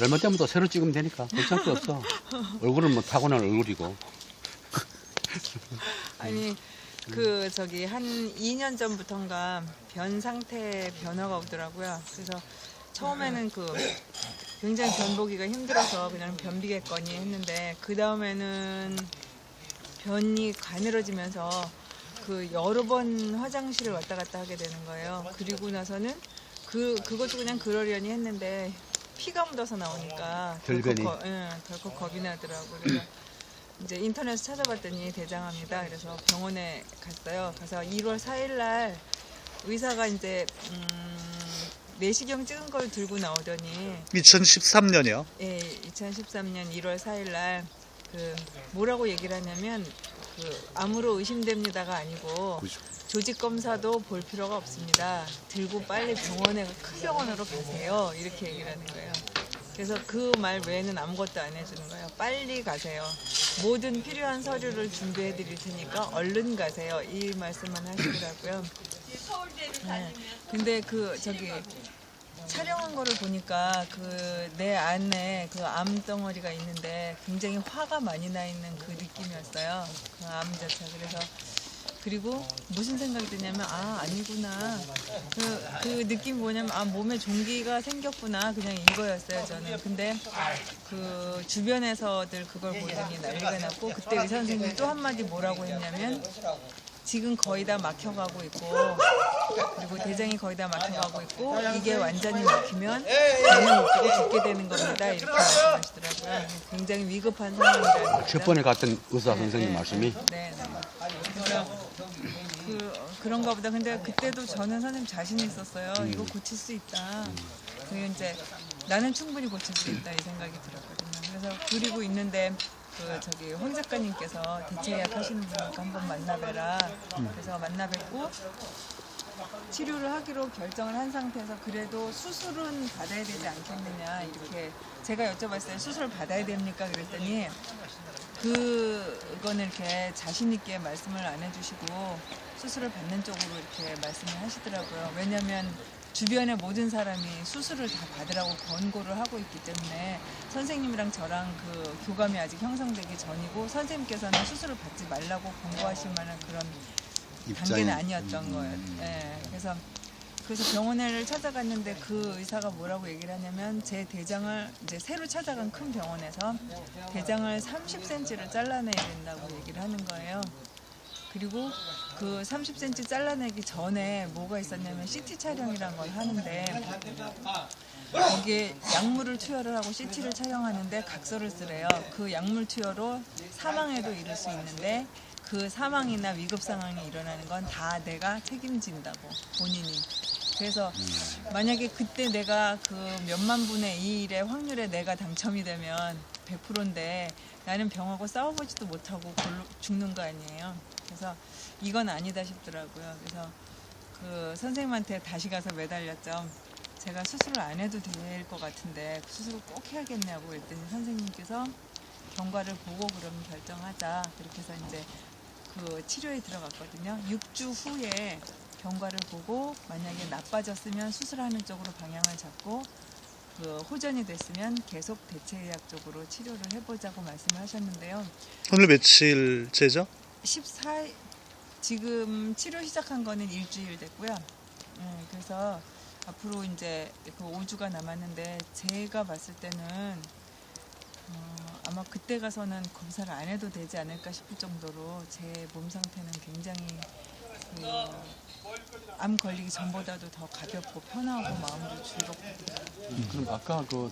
얼마 때면 또 새로 찍으면 되니까 괜찮을 게 없어. 얼굴은 뭐 타고난 얼굴이고. 아니 그 저기 한 2년 전부터인가 변 상태 변화가 오더라고요. 그래서 처음에는 그 굉장히 변 보기가 힘들어서 그냥 변비겠거니 했는데 그 다음에는 변이 가늘어지면서 그 여러 번 화장실을 왔다 갔다 하게 되는 거예요. 그리고 나서는 그 그것도 그냥 그러려니 했는데 피가 묻어서 나오니까 덜컥. 거- 예, 덜컥 겁이 나더라고요. 그래서 이제 인터넷에 찾아봤더니 대장암이다. 그래서 병원에 갔어요. 가서 1월 4일 날 의사가 이제 음, 내시경 찍은 걸 들고 나오더니 2013년이요. 예, 2013년 1월 4일 날 그 뭐라고 얘기를 하냐면 그 암으로 의심됩니다가 아니고 조직 검사도 볼 필요가 없습니다. 들고 빨리 병원에 큰 병원으로 가세요. 이렇게 얘기를 하는 거예요. 그래서 그 말 외에는 아무것도 안 해주는 거예요. 빨리 가세요. 모든 필요한 서류를 준비해 드릴 테니까 얼른 가세요. 이 말씀만 하시더라고요. 네. 근데 그 저기 촬영한 거를 보니까 그 내 안에 그 암덩어리가 있는데 굉장히 화가 많이 나 있는 그 느낌이었어요. 그 암 자체가. 그래서 그리고 무슨 생각이 드냐면 아 아니구나 그, 그 느낌 뭐냐면 아 몸에 종기가 생겼구나 그냥 이거였어요 저는 근데 그 주변에서들 그걸 보더니 난리가 났고 그때 의사 선생님이 또 한마디 뭐라고 했냐면 지금 거의 다 막혀가고 있고 그리고 대장이 거의 다 막혀가고 있고 이게 완전히 막히면 병을 못 보고 죽게 되는 겁니다 이렇게 말씀하시더라고요 굉장히 위급한 거죠 첫 번에 갔던 의사 선생님 네, 말씀이 네, 네. 그, 그런가 보다. 근데 그때도 저는 선생님 자신 있었어요. 이거 고칠 수 있다. 그게 이제 나는 충분히 고칠 수 있다 이 생각이 들었거든요. 그래서 그리고 있는데 그 저기 황 작가님께서 대체 예약 하시는 분이니까 한번 만나뵈라. 그래서 만나뵙고 치료를 하기로 결정을 한 상태에서 그래도 수술은 받아야 되지 않겠느냐 이렇게 제가 여쭤봤어요. 수술 받아야 됩니까? 그랬더니 그거는 이렇게 자신 있게 말씀을 안 해주시고 수술을 받는 쪽으로 이렇게 말씀을 하시더라고요. 왜냐하면 주변의 모든 사람이 수술을 다 받으라고 권고를 하고 있기 때문에 선생님이랑 저랑 그 교감이 아직 형성되기 전이고 선생님께서는 수술을 받지 말라고 권고하실 만한 그런 단계는 아니었던 거예요. 예. 그래서 그래서 병원을 찾아갔는데 그 의사가 뭐라고 얘기를 하냐면 제 대장을 이제 새로 찾아간 큰 병원에서 대장을 30cm를 잘라내야 된다고 얘기를 하는 거예요. 그리고 그 30cm 잘라내기 전에 뭐가 있었냐면 CT 촬영이란 걸 하는데 거기에 약물을 투여를 하고 CT를 촬영하는데 각서를 쓰래요. 그 약물 투여로 사망에도 이를 수 있는데 그 사망이나 위급 상황이 일어나는 건 다 내가 책임진다고 본인이. 그래서 만약에 그때 내가 그 몇만 분의 이 일의 확률에 내가 당첨이 되면 100%인데 나는 병하고 싸워보지도 못하고 죽는 거 아니에요. 그래서 이건 아니다 싶더라고요. 그래서 그 선생님한테 다시 가서 매달렸죠. 제가 수술을 안 해도 될 것 같은데 수술을 꼭 해야겠냐고 그랬더니 선생님께서 경과를 보고 그러면 결정하자. 그렇게 해서 이제 그 치료에 들어갔거든요. 6주 후에 경과를 보고 만약에 나빠졌으면 수술하는 쪽으로 방향을 잡고 그 호전이 됐으면 계속 대체의학 쪽으로 치료를 해보자고 말씀을 하셨는데요. 오늘 며칠째죠? 14 지금 치료 시작한 거는 일주일 됐고요. 네, 그래서 앞으로 이제 그 5주가 남았는데 제가 봤을 때는 어, 아마 그때 가서는 검사를 안 해도 되지 않을까 싶을 정도로 제 몸 상태는 굉장히 그, 암 걸리기 전보다도 더 가볍고 편하고 마음도 즐겁고. 그럼 아까 그